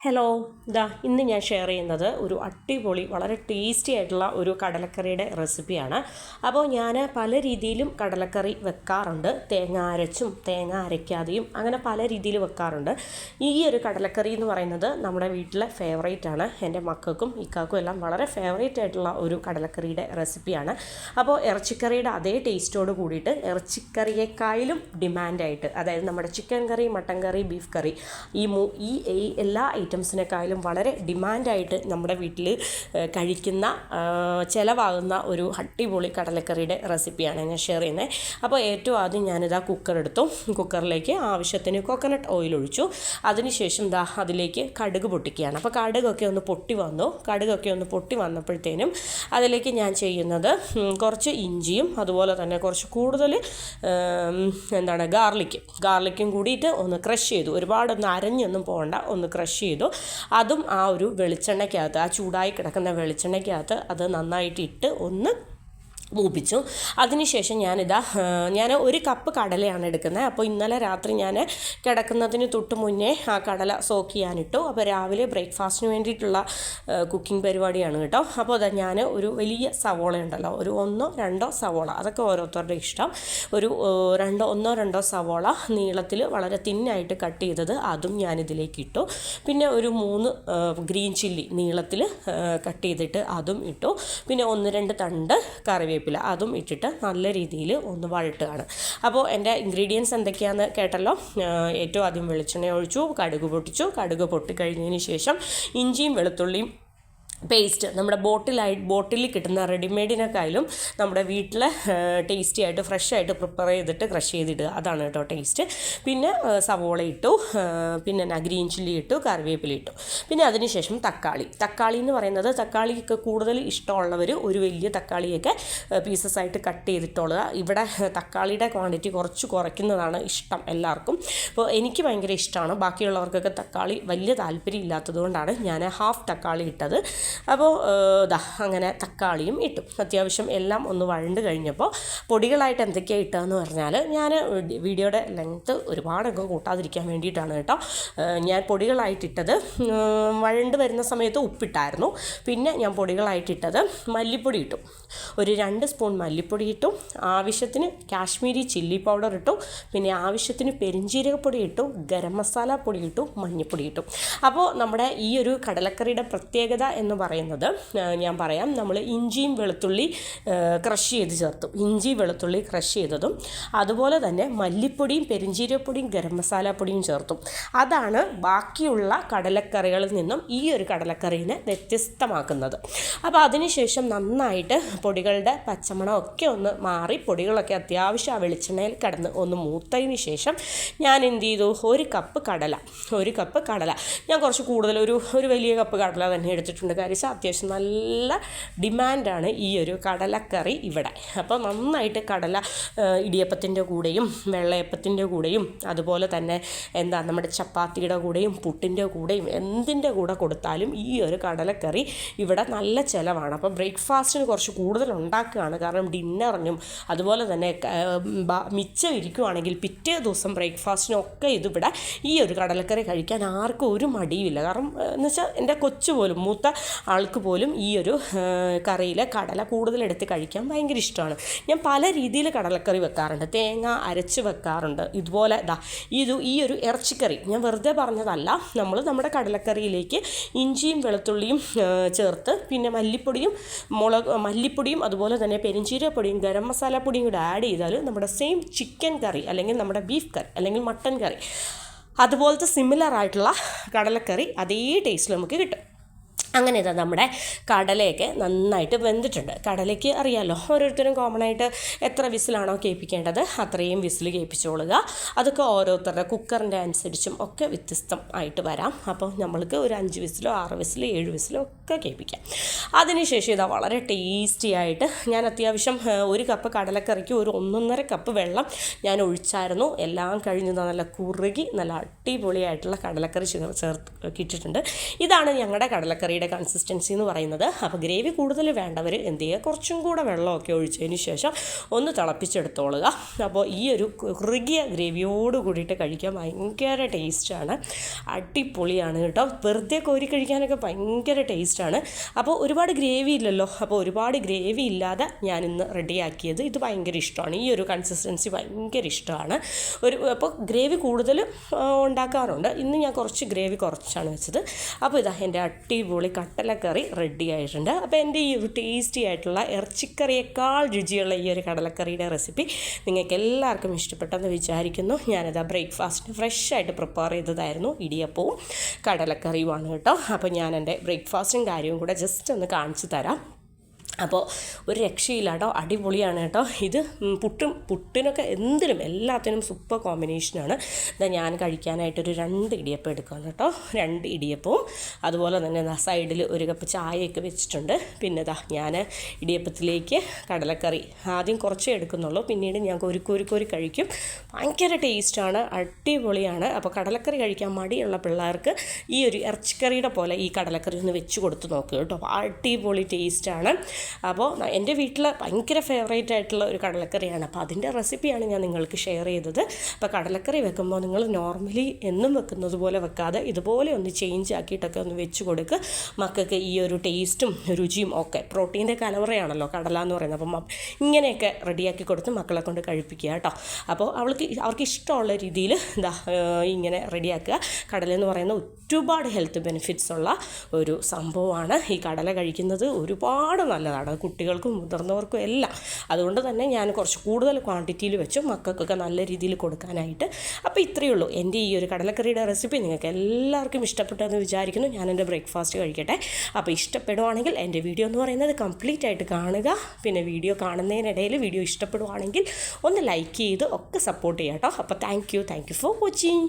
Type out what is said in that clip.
Hello ദാ ഇന്ന് ഞാൻ ഷെയർ ചെയ്യുന്നത് ഒരു അടിപൊളി വളരെ ടേസ്റ്റി ആയിട്ടുള്ള ഒരു കടലക്കറിയുടെ റെസിപ്പിയാണ് അപ്പോൾ ഞാൻ പല രീതിയിലും കടലക്കറി വെക്കാറുണ്ട്. തേങ്ങ അരച്ചും തേങ്ങ അരയ്ക്കാതെയും അങ്ങനെ പല രീതിയിൽ വെക്കാറുണ്ട്. ഈ ഒരു കടലക്കറി എന്ന് പറയുന്നത് നമ്മുടെ വീട്ടിലെ ഫേവറേറ്റ് ആണ്. എന്റെ മക്കൾക്കും ഇക്കാക്കും എല്ലാം വളരെ ഫേവറേറ്റ് ആയിട്ടുള്ള ഒരു കടലക്കറിയുടെ റെസിപ്പിയാണ് അപ്പോൾ ഇറച്ചിക്കറിയുടെ അതേ ടേസ്റ്റോട് കൂടിയിട്ട് ഇറച്ചിക്കറിയേക്കാളും ഡിമാൻഡായിട്ട് അതായത് നമ്മുടെ chicken curry mutton curry beef curry ഈ മൂ ഈ എല്ലാ ഐറ്റംസിനേക്കാളും വളരെ ഡിമാൻഡായിട്ട് നമ്മുടെ വീട്ടിൽ കഴിക്കുന്ന ചിലവാകുന്ന ഒരു അടിപൊളി കടലക്കറിയുടെ റെസിപ്പിയാണ് ഞാൻ ഷെയർ ചെയ്യുന്നത് അപ്പോൾ ഏറ്റവും ആദ്യം ഞാനിതാ കുക്കർ എടുത്തു. കുക്കറിലേക്ക് ആവശ്യത്തിന് കോക്കനട്ട് ഓയിൽ ഒഴിച്ചു. അതിനുശേഷം ദാ അതിലേക്ക് കടുക് പൊട്ടിക്കുകയാണ്. അപ്പോൾ കടുകൊക്കെ ഒന്ന് പൊട്ടി വന്നു. കടുകൊക്കെ ഒന്ന് പൊട്ടി വന്നപ്പോഴത്തേനും അതിലേക്ക് ഞാൻ ചെയ്യുന്നത് കുറച്ച് ഇഞ്ചിയും അതുപോലെ തന്നെ കുറച്ച് കൂടുതൽ എന്താണ് ഗാർലിക്കും ഗാർലിക്കും കൂടിയിട്ട് ഒന്ന് ക്രഷ് ചെയ്തു. ഒരുപാടൊന്ന് അരഞ്ഞൊന്നും പോകണ്ട. ഒന്ന് ക്രഷ് ചെയ്തു. അതും ആ ഒരു വെളിച്ചെണ്ണയ്ക്കകത്ത് ആ ചൂടായി കിടക്കുന്ന വെളിച്ചെണ്ണയ്ക്കകത്ത് അത് നന്നായിട്ട് ഇട്ട് ഒന്ന് മൂപ്പിച്ചു അതിനുശേഷം ഞാനിതാ ഞാൻ ഒരു കപ്പ് കടലയാണ് എടുക്കുന്നത്. അപ്പോൾ ഇന്നലെ രാത്രി ഞാൻ കിടക്കുന്നതിന് തൊട്ട് മുന്നേ ആ കടല സോക്ക് ചെയ്യാനിട്ടു. അപ്പോൾ രാവിലെ ബ്രേക്ക്ഫാസ്റ്റിന് വേണ്ടിയിട്ടുള്ള കുക്കിംഗ് പരിപാടിയാണ് കേട്ടോ. അപ്പോൾ അതാ ഞാൻ ഒരു വലിയ സവോള ഉണ്ടല്ലോ. ഒരു ഒന്നോ രണ്ടോ സവോള. അതൊക്കെ ഓരോരുത്തരുടെ ഇഷ്ടം. ഒരു രണ്ടോ ഒന്നോ രണ്ടോ സവോള നീളത്തിൽ വളരെ തിന്നായിട്ട് കട്ട് ചെയ്തത് അതും ഞാനിതിലേക്ക് ഇട്ടു പിന്നെ ഒരു മൂന്ന് ഗ്രീൻ ചില്ലി നീളത്തിൽ കട്ട് ചെയ്തിട്ട് അതും ഇട്ടു. പിന്നെ ഒന്ന് രണ്ട് തണ്ട് കറിവേപ്പില അതും ഇട്ടിട്ട് നല്ല രീതിയിൽ ഒന്ന് വഴട്ടുകയാണ്. അപ്പോൾ എന്റെ ഇൻഗ്രീഡിയൻസ് എന്തൊക്കെയാണെന്ന് കേട്ടല്ലോ? ഏറ്റവും ആദ്യം വെളിച്ചെണ്ണ ഒഴിച്ചു കടുക് പൊട്ടിച്ചു. കടുക് പൊട്ടിക്കഴിഞ്ഞതിന് ശേഷം ഇഞ്ചിയും വെളുത്തുള്ളിയും പേസ്റ്റ് നമ്മുടെ ബോട്ടിലായി ബോട്ടിലിൽ കിട്ടുന്ന റെഡിമെയ്ഡിനെക്കാളും നമ്മുടെ വീട്ടിൽ ടേസ്റ്റി ആയിട്ട് ഫ്രഷ് ആയിട്ട് പ്രിപ്പയർ ചെയ്തിട്ട് ക്രഷ് ചെയ്തിടുക. അതാണ് കേട്ടോ ടേസ്റ്റ് പിന്നെ സവോള ഇട്ടു. പിന്നെ ഗ്രീൻ ചില്ലി ഇട്ടു കറിവേപ്പില ഇട്ടു. പിന്നെ അതിനുശേഷം തക്കാളി. തക്കാളി എന്ന് പറയുന്നത് തക്കാളിയൊക്കെ കൂടുതൽ ഇഷ്ടമുള്ളവർ ഒരു വലിയ തക്കാളിയൊക്കെ പീസസ് ആയിട്ട് കട്ട് ചെയ്തിട്ടുള്ളത് ഇവിടെ തക്കാളിയുടെ ക്വാണ്ടിറ്റി കുറച്ച് കുറയ്ക്കുന്നതാണ് ഇഷ്ടം എല്ലാവർക്കും. അപ്പോൾ എനിക്ക് ഭയങ്കര ഇഷ്ടമാണ് ബാക്കിയുള്ളവർക്കൊക്കെ തക്കാളി വലിയ താല്പര്യം ഇല്ലാത്തതുകൊണ്ടാണ് ഞാൻ ഹാഫ് തക്കാളി ഇട്ടത്. അപ്പോൾ ദാ അങ്ങനെ തക്കാളിയും ഇട്ടു. അത്യാവശ്യം എല്ലാം ഒന്ന് വഴണ്ട് കഴിഞ്ഞപ്പോൾ പൊടികളായിട്ട് എന്തൊക്കെയാണ് ഇട്ടതെന്ന് പറഞ്ഞാൽ ഞാൻ വീഡിയോയുടെ ലെങ്ത്ത് ഒരുപാടൊക്കെ കൂട്ടാതിരിക്കാൻ വേണ്ടിയിട്ടാണ് കേട്ടോ. ഞാൻ പൊടികളായിട്ടിട്ടത് വഴണ്ട് വരുന്ന സമയത്ത് ഉപ്പിട്ടായിരുന്നു. പിന്നെ ഞാൻ പൊടികളായിട്ടിട്ടത് മല്ലിപ്പൊടി ഇട്ടു. ഒരു രണ്ട് സ്പൂൺ മല്ലിപ്പൊടി ഇട്ടു. ആവശ്യത്തിന് കാശ്മീരി ചില്ലി പൗഡർ ഇട്ടു. പിന്നെ ആവശ്യത്തിന് പെരിഞ്ജീരകപ്പൊടി ഇട്ടു. ഗരം മസാല പൊടി ഇട്ടു. മഞ്ഞൾപ്പൊടി ഇട്ടു. അപ്പോൾ നമ്മുടെ ഈ ഒരു കടലക്കറിയുടെ പ്രത്യേകത എന്ന് പറയുന്നത്. ഞാൻ പറയാം. നമ്മൾ ഇഞ്ചിയും വെളുത്തുള്ളി ക്രഷ് ചെയ്ത് ചേർത്തു. ഇഞ്ചി വെളുത്തുള്ളി ക്രഷ് ചെയ്തതും അതുപോലെ തന്നെ മല്ലിപ്പൊടിയും പെരിഞ്ചീരപ്പൊടിയും ഗരം മസാല പൊടിയും ചേർത്തു. അതാണ് ബാക്കിയുള്ള കടലക്കറികളിൽ നിന്നും ഈ ഒരു കടലക്കറീനെ വ്യത്യസ്തമാക്കുന്നത്. അപ്പോൾ അതിനുശേഷം നന്നായിട്ട് പൊടികളുടെ പച്ചമണം ഒക്കെ ഒന്ന് മാറി പൊടികളൊക്കെ അത്യാവശ്യം ആ വെളിച്ചെണ്ണയിൽ കിടന്ന് ഒന്ന് മൂത്തതിന് ശേഷം ഞാൻ എന്ത് ചെയ്തു? ഒരു കപ്പ് കടല. ഒരു കപ്പ് കടല. ഞാൻ കുറച്ച് കൂടുതൽ ഒരു ഒരു വലിയ കപ്പ് കടല തന്നെ എടുത്തിട്ടുണ്ട്. വെച്ചാൽ അത്യാവശ്യം നല്ല ഡിമാൻഡാണ് ഈ ഒരു കടലക്കറി ഇവിടെ. അപ്പോൾ നന്നായിട്ട് കടല ഇടിയപ്പത്തിന്റെ കൂടെയും വെള്ളയപ്പത്തിന്റെ കൂടെയും അതുപോലെ തന്നെ എന്താ നമ്മുടെ ചപ്പാത്തിയുടെ കൂടെയും പുട്ടിന്റെ കൂടെയും എന്തിന്റെ കൂടെ കൊടുത്താലും ഈ ഒരു കടലക്കറി ഇവിടെ നല്ല ചിലവാണ്. അപ്പോൾ ബ്രേക്ക്ഫാസ്റ്റിന് കുറച്ച് കൂടുതൽ ഉണ്ടാക്കുകയാണ്. കാരണം ഡിന്നറിനും അതുപോലെ തന്നെ മിച്ചം ഇരിക്കുവാണെങ്കിൽ പിറ്റേ ദിവസം ബ്രേക്ക്ഫാസ്റ്റിനൊക്കെ ഇതിവിടെ ഈ ഒരു കടലക്കറി കഴിക്കാൻ ആർക്കും ഒരു മടിയുമില്ല. കാരണം എന്ന് വെച്ചാൽ എന്റെ കൊച്ചു പോലും മൂത്ത ആൾക്ക് പോലും ഈ ഒരു കറിയിൽ കടല കൂടുതലെടുത്ത് കഴിക്കാൻ ഭയങ്കര ഇഷ്ടമാണ്. ഞാൻ പല രീതിയിൽ കടലക്കറി വെക്കാറുണ്ട്. തേങ്ങ അരച്ച് വെക്കാറുണ്ട്. ഇതുപോലെ ഇതാ ഇത് ഈ ഒരു ഇറച്ചിക്കറി ഞാൻ വെറുതെ പറഞ്ഞതല്ല. നമ്മൾ നമ്മുടെ കടലക്കറിയിലേക്ക് ഇഞ്ചിയും വെളുത്തുള്ളിയും ചേർത്ത് പിന്നെ മല്ലിപ്പൊടിയും മുളക് മല്ലിപ്പൊടിയും അതുപോലെ തന്നെ പെരിഞ്ചീരപ്പൊടിയും ഗരം മസാല പൊടിയും കൂടെ ആഡ് ചെയ്താൽ നമ്മുടെ സെയിം ചിക്കൻ കറി അല്ലെങ്കിൽ നമ്മുടെ ബീഫ് കറി അല്ലെങ്കിൽ മട്ടൻ കറി അതുപോലത്തെ സിമിലർ ആയിട്ടുള്ള കടലക്കറി അതേ ടേസ്റ്റിൽ നമുക്ക് കിട്ടും. അങ്ങനെ ഇതാ നമ്മുടെ കടലയൊക്കെ നന്നായിട്ട് വെന്തിട്ടുണ്ട്. കടലയ്ക്ക് അറിയാമല്ലോ ഓരോരുത്തരും കോമൺ ആയിട്ട് എത്ര വിസിലാണോ കേൾപ്പിക്കേണ്ടത് അത്രയും വിസിൽ കേൾപ്പിച്ചോളുക. അതൊക്കെ ഓരോരുത്തരുടെ കുക്കറിന്റെ അനുസരിച്ചും ഒക്കെ വ്യത്യസ്തം ആയിട്ട് വരാം. അപ്പോൾ നമ്മൾക്ക് ഒരു അഞ്ച് വിസിലോ ആറ് വിസിലോ ഏഴ് വിസിലോ ഒക്കെ കേൾപ്പിക്കാം. അതിനുശേഷം ഇതാ വളരെ ടേസ്റ്റി ആയിട്ട് ഞാൻ അത്യാവശ്യം ഒരു കപ്പ് കടലക്കറിക്ക് ഒരു ഒന്നൊന്നര കപ്പ് വെള്ളം ഞാൻ ഒഴിച്ചായിരുന്നു. എല്ലാം കഴിഞ്ഞ് നല്ല കുറുകി നല്ല അടിപൊളിയായിട്ടുള്ള കടലക്കറി ചേർ ചേർത്ത് കിട്ടിയിട്ടുണ്ട്. ഇതാണ് ഞങ്ങളുടെ കടലക്കറിയുടെ കടലക്കറിയുടെ കൺസിസ്റ്റൻസി എന്ന് പറയുന്നത്. അപ്പോൾ ഗ്രേവി കൂടുതൽ വേണ്ടവർ എന്ത് ചെയ്യുക? കുറച്ചും കൂടെ വെള്ളമൊക്കെ ഒഴിച്ചതിന് ശേഷം ഒന്ന് തിളപ്പിച്ചെടുത്തോളുക. അപ്പോൾ ഈ ഒരു കുറുകിയ ഗ്രേവിയോട് കൂടിയിട്ട് കഴിക്കാൻ ഭയങ്കര ടേസ്റ്റാണ് അടിപൊളിയാണ് കേട്ടോ. വെറുതെ കോരി കഴിക്കാനൊക്കെ ഭയങ്കര ടേസ്റ്റാണ് അപ്പോൾ ഒരുപാട് ഗ്രേവി ഇല്ലല്ലോ. അപ്പോൾ ഒരുപാട് ഗ്രേവി ഇല്ലാതെ ഞാൻ ഇന്ന് റെഡിയാക്കിയത് ഇത് ഭയങ്കര ഇഷ്ടമാണ്. ഈ ഒരു കൺസിസ്റ്റൻസി ഭയങ്കര ഇഷ്ടമാണ്. ഒരു അപ്പോൾ ഗ്രേവി കൂടുതൽ ഉണ്ടാക്കാറുണ്ട്. ഇന്ന് ഞാൻ കുറച്ച് ഗ്രേവി കുറച്ചാണ് വെച്ചത്. അപ്പോൾ ഇതാ എന്റെ അടിപൊളി കടലക്കറി റെഡി ആയിട്ടുണ്ട്. അപ്പോൾ എന്റെ ഈ ഒരു ടേസ്റ്റി ആയിട്ടുള്ള ഇറച്ചിക്കറിയേക്കാൾ രുചിയുള്ള ഈ ഒരു കടലക്കറിയുടെ റെസിപ്പി നിങ്ങൾക്ക് എല്ലാവർക്കും ഇഷ്ടപ്പെട്ടെന്ന് വിചാരിക്കുന്നു. ഞാനത് ആ ബ്രേക്ക്ഫാസ്റ്റിന് ഫ്രഷ് ആയിട്ട് പ്രിപ്പയർ ചെയ്തതായിരുന്നു. ഇടിയപ്പവും കടലക്കറിയുമാണ് കേട്ടോ. അപ്പോൾ ഞാൻ എന്റെ ബ്രേക്ക്ഫാസ്റ്റും കാര്യവും കൂടെ ജസ്റ്റ് ഒന്ന് കാണിച്ചു തരാം. അപ്പോൾ ഒരു രക്ഷയില്ല കേട്ടോ അടിപൊളിയാണ് കേട്ടോ. ഇത് പുട്ടും പുട്ടിനൊക്കെ എന്തിനും എല്ലാത്തിനും സൂപ്പർ കോമ്പിനേഷനാണ് ഇതാ ഞാൻ കഴിക്കാനായിട്ടൊരു രണ്ട് ഇടിയപ്പം എടുക്കുകയാണ് കേട്ടോ. രണ്ട് ഇടിയപ്പവും അതുപോലെ തന്നെ സൈഡിൽ ഒരു കപ്പ് ചായയൊക്കെ വെച്ചിട്ടുണ്ട്. പിന്നെ ഇതാ ഞാൻ ഇടിയപ്പത്തിലേക്ക് കടലക്കറി. ആദ്യം കുറച്ചേ എടുക്കുന്നുള്ളൂ പിന്നീട് ഞാൻ കോരി കോരി കോരി കഴിക്കും. ഭയങ്കര ടേസ്റ്റാണ് അടിപൊളിയാണ്. അപ്പോൾ കടലക്കറി കഴിക്കാൻ മടിയുള്ള പിള്ളേർക്ക് ഈ ഒരു ഇറച്ചിക്കറിയുടെ പോലെ ഈ കടലക്കറി ഒന്ന് വെച്ച് കൊടുത്ത് നോക്കുക കേട്ടോ. അടിപൊളി ടേസ്റ്റാണ് അപ്പോൾ എന്റെ വീട്ടിൽ ഭയങ്കര ഫേവറേറ്റ് ആയിട്ടുള്ള ഒരു കടലക്കറിയാണ്. അപ്പോൾ അതിന്റെ റെസിപ്പിയാണ് ഞാൻ നിങ്ങൾക്ക് ഷെയർ ചെയ്തത്. അപ്പോൾ കടലക്കറി വെക്കുമ്പോൾ നിങ്ങൾ നോർമലി എന്നും വെക്കുന്നത് പോലെ വെക്കാതെ ഇതുപോലെ ഒന്ന് ചേഞ്ച് ആക്കിയിട്ടൊക്കെ ഒന്ന് വെച്ച് കൊടുക്കുക മക്കൾക്ക് ഈ ഒരു ടേസ്റ്റും രുചിയും ഒക്കെ പ്രോട്ടീന്റെ കലവറയാണല്ലോ കടല എന്ന് പറയുന്നത്. അപ്പം ഇങ്ങനെയൊക്കെ റെഡിയാക്കി കൊടുത്ത് മക്കളെ കൊണ്ട് കഴിപ്പിക്കുക കേട്ടോ. അപ്പോൾ അവൾക്ക് അവർക്ക് ഇഷ്ടമുള്ള രീതിയിൽ എന്താ ഇങ്ങനെ റെഡിയാക്കുക. കടല എന്ന് പറയുന്ന ഒരുപാട് ഹെൽത്ത് ബെനിഫിറ്റ്സ് ഉള്ള ഒരു സംഭവമാണ് ഈ കടല കഴിക്കുന്നത്. ഒരുപാട് നല്ലതാണ്. അത് കുട്ടികൾക്കും മുതിർന്നവർക്കും എല്ലാം. അതുകൊണ്ട് തന്നെ ഞാൻ കുറച്ച് കൂടുതൽ ക്വാണ്ടിറ്റിയിൽ വെച്ചു. മക്കൾക്കൊക്കെ നല്ല രീതിയിൽ കൊടുക്കാനായിട്ട്. അപ്പോൾ ഇത്രയേ ഉള്ളൂ. എന്റെ ഈ ഒരു കടലക്കറിയുടെ റെസിപ്പി നിങ്ങൾക്ക് എല്ലാവർക്കും ഇഷ്ടപ്പെട്ടെന്ന് വിചാരിക്കുന്നു. ഞാൻ എന്റെ ബ്രേക്ക്ഫാസ്റ്റ് കഴിക്കട്ടെ. അപ്പോൾ ഇഷ്ടപ്പെടുവാണെങ്കിൽ എന്റെ വീഡിയോ എന്ന് പറയുന്നത് കംപ്ലീറ്റ് ആയിട്ട് കാണുക. പിന്നെ വീഡിയോ കാണുന്നതിനിടയിൽ വീഡിയോ ഇഷ്ടപ്പെടുവാണെങ്കിൽ ഒന്ന് ലൈക്ക് ചെയ്ത് ഒക്കെ സപ്പോർട്ട് ചെയ്യാം കേട്ടോ അപ്പോൾ thank you. Thank you for watching.